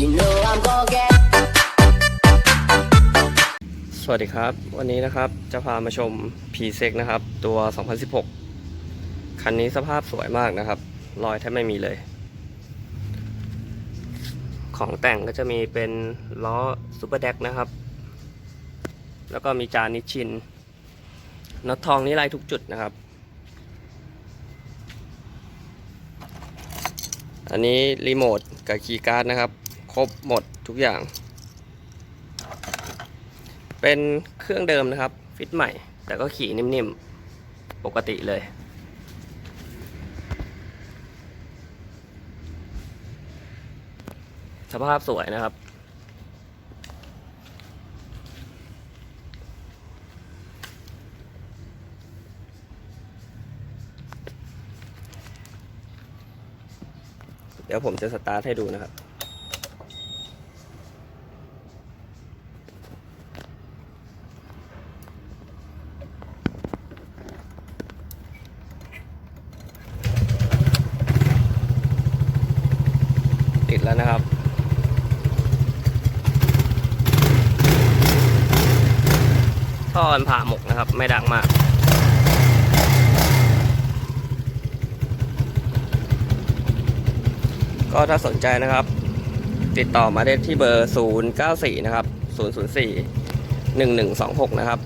You know I'm gonna get. สวัสดีครับ วันนี้นะครับจะพามาชม p ีเซกนะครับ ตัว 2016 คันนี้สภาพสวยมากนะครับ รอยแทบไม่มีเลย ของแต่งก็จะมีเป็นล้อซูเปอร์ d ดกนะครับ แล้วก็มีจานนิชชินน็อตทองนี่ลายทุกจุดนะครับ อันนี้รีโมทกับคีย์การ์ดนะครับ ครบหมดทุกอย่าง เป็นเครื่องเดิมนะครับ ฟิตใหม่ แต่ก็ขี่นิ่มๆ ปกติเลย สภาพสวยนะครับเดี๋ยวผมจะสตาร์ทให้ดูนะครับ แล้วนะครับ ท่อนผ่าหมกนะครับ ไม่ดังมากก็ถ้าสนใจนะครับ ติดต่อมาได้ที่เบอร์ 094 นะครับ 004 1126 นะครับ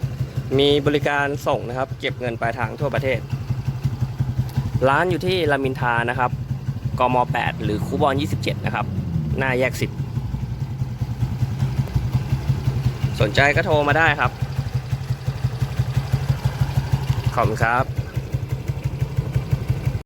มีบริการส่งนะครับ เก็บเงินปลายทางทั่วประเทศ ร้านอยู่ที่รามินทานะครับ กม 8 หรือคูบอล27 นะครับ หน้าแยก 10 สนใจก็โทรมาได้ครับ ขอบคุณครับ